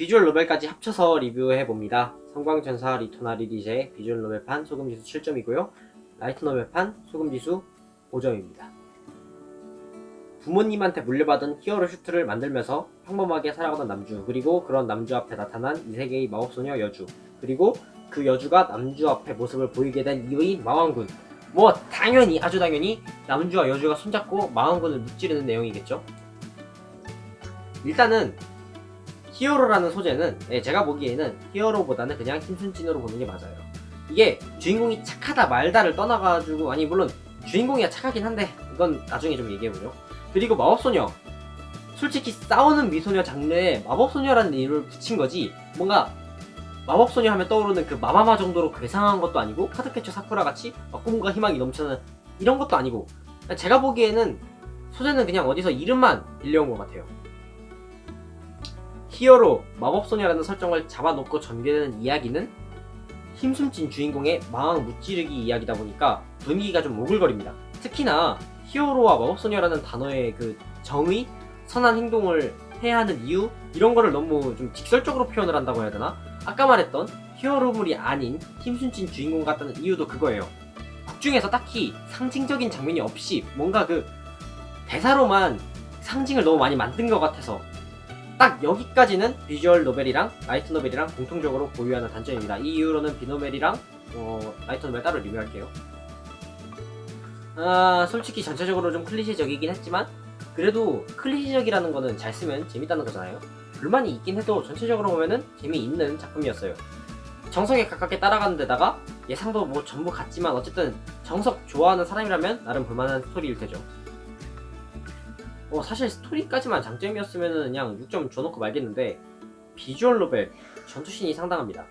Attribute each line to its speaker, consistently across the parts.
Speaker 1: 비주얼 노벨까지 합쳐서 리뷰해봅니다. 성광전사 리토나 리 디제의 비주얼 노벨판 소금지수 7점이고요. 라이트 노벨판 소금지수 5점입니다. 부모님한테 물려받은 히어로 슈트를 만들면서 평범하게 살아가던 남주 그리고 그런 남주 앞에 나타난 이 세계의 마법소녀 여주 그리고 그 여주가 남주 앞에 모습을 보이게 된 이의 마왕군 뭐 당연히 아주 당연히 남주와 여주가 손잡고 마왕군을 무찌르는 내용이겠죠 일단은 히어로라는 소재는 예, 제가 보기에는 히어로보다는 그냥 힘순찐으로 보는 게 맞아요. 이게 주인공이 착하다 말다를 떠나가지고 아니 물론 주인공이야 착하긴 한데 이건 나중에 좀 얘기해보죠. 그리고 마법소녀. 솔직히 싸우는 미소녀 장르에 마법소녀라는 이름을 붙인 거지 뭔가 마법소녀 하면 떠오르는 그 마마마 정도로 괴상한 것도 아니고 카드캐쳐 사쿠라 같이 막 꿈과 희망이 넘치는 이런 것도 아니고. 제가 보기에는 소재는 그냥 어디서 이름만 빌려온 것 같아요 히어로 마법소녀라는 설정을 잡아놓고 전개되는 이야기는 힘숨찐 주인공의 마왕 무찌르기 이야기다 보니까 분위기가 좀 오글거립니다 특히나 히어로와 마법소녀라는 단어의 그 정의, 선한 행동을 해야 하는 이유 이런 거를 너무 좀 직설적으로 표현을 한다고 해야 되나? 아까 말했던 히어로물이 아닌 힘순진 주인공 같다는 이유도 그거예요. 극 중에서 딱히 상징적인 장면이 없이 뭔가 그 대사로만 상징을 너무 많이 만든 것 같아서 딱 여기까지는 비주얼 노벨이랑 라이트 노벨이랑 공통적으로 보유하는 단점입니다. 이 이후로는 비노벨이랑 어, 라이트 노벨 따로 리뷰할게요. 아, 솔직히 전체적으로 좀 클리셰적이긴 했지만 그래도 클리셰적이라는 거는 잘 쓰면 재밌다는 거잖아요. 불만이 있긴 해도 전체적으로 보면은 재미있는 작품이었어요. 정석에 가깝게 따라가는 데다가 예상도 뭐 전부 같지만 어쨌든 정석 좋아하는 사람이라면 나름 볼만한 스토리일 테죠. 어, 사실 스토리까지만 장점이었으면은 그냥 6점 줘놓고 말겠는데 비주얼 노벨 전투신이 상당합니다.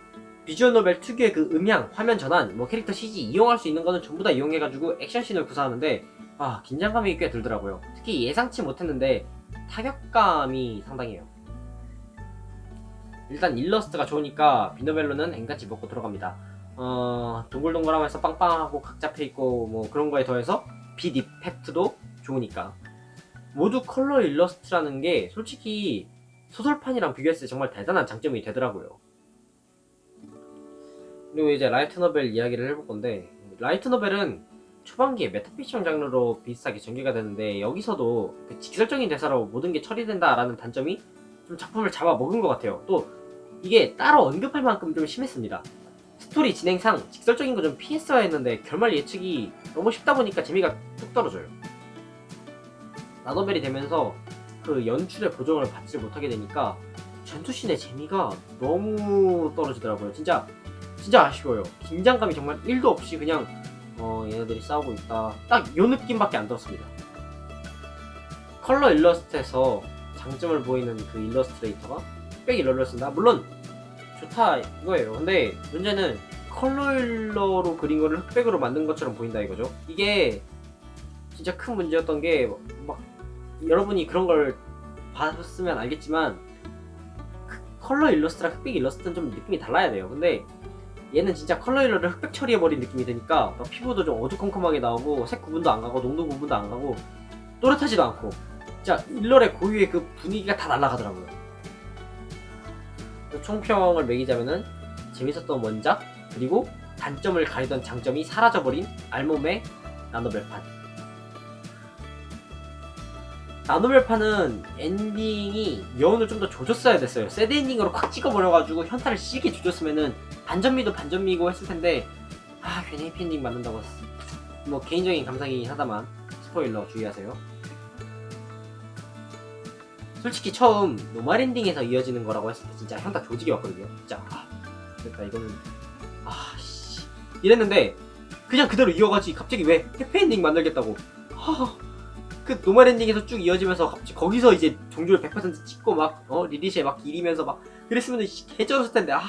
Speaker 1: 비주얼 노벨 특유의 그 음향, 화면 전환, 뭐 캐릭터 CG 이용할 수 있는 거는 전부 다 이용해가지고 액션씬을 구사하는데 아 긴장감이 꽤 들더라고요. 특히 예상치 못했는데 타격감이 상당해요. 일단 일러스트가 좋으니까 비노벨로는 앵같이 먹고 들어갑니다. 어 동글동글하면서 빵빵하고 각 잡혀 있고 뭐 그런 거에 더해서 빛 이펙트도 좋으니까 모두 컬러 일러스트라는 게 솔직히 소설판이랑 비교했을 때 정말 대단한 장점이 되더라고요. 그리고 이제 라이트 노벨 이야기를 해볼 건데 라이트 노벨은 초반기에 메타피션 장르로 비슷하게 전개가 되는데 여기서도 그 직설적인 대사로 모든 게 처리된다라는 단점이 좀 작품을 잡아먹은 것 같아요. 또 이게 따로 언급할 만큼 좀 심했습니다. 스토리 진행상 직설적인 거 좀 피했어야 했는데 결말 예측이 너무 쉽다 보니까 재미가 뚝 떨어져요. 나노벨이 되면서 그 연출의 보정을 받지 못하게 되니까 전투씬의 재미가 너무 떨어지더라고요. 진짜 진짜 아쉬워요. 긴장감이 정말 1도 없이 그냥 어 얘네들이 싸우고 있다. 딱 요 느낌밖에 안 들었습니다. 컬러 일러스트에서 장점을 보이는 그 일러스트레이터가 흑백 일러를 쓴다. 물론 좋다 이거예요. 근데 문제는 컬러 일러로 그린 거를 흑백으로 만든 것처럼 보인다 이거죠. 이게 진짜 큰 문제였던 게 막 여러분이 그런 걸 봤으면 알겠지만 그 컬러 일러스트랑 흑백 일러스트는 좀 느낌이 달라야 돼요. 근데 얘는 진짜 컬러 일러를 흑백 처리해버린 느낌이 드니까 막 피부도 좀 어두컴컴하게 나오고 색 구분도 안 가고 농도 구분도 안 가고 또렷하지도 않고 진짜 일러의 고유의 그 분위기가 다 날아가더라고요. 총평을 매기자면은 재밌었던 원작 그리고 단점을 가리던 장점이 사라져버린 알몸의 나노벨판 나노벨판은 엔딩이 여운을 좀 더 조졌어야 됐어요. 새드 엔딩으로 콱 찍어버려가지고 현타를 시게 조졌으면은 반전미도 반전미고 했을 텐데 아 괜히 해피엔딩 만든다고 뭐 개인적인 감상이긴 하다만 스포일러 주의하세요. 솔직히 처음 노말 엔딩에서 이어지는 거라고 했을 때 진짜 현타 조직이 왔거든요. 진짜 아 그러니까 이거는 아씨 이랬는데 그냥 그대로 이어가지 갑자기 왜 해피엔딩 만들겠다고 하, 그 노말 엔딩에서 쭉 이어지면서 갑자기 거기서 이제 종주를 100% 찍고 막 어 리리시에 막 기리면서 막 그랬으면 개쩔었을 텐데. 아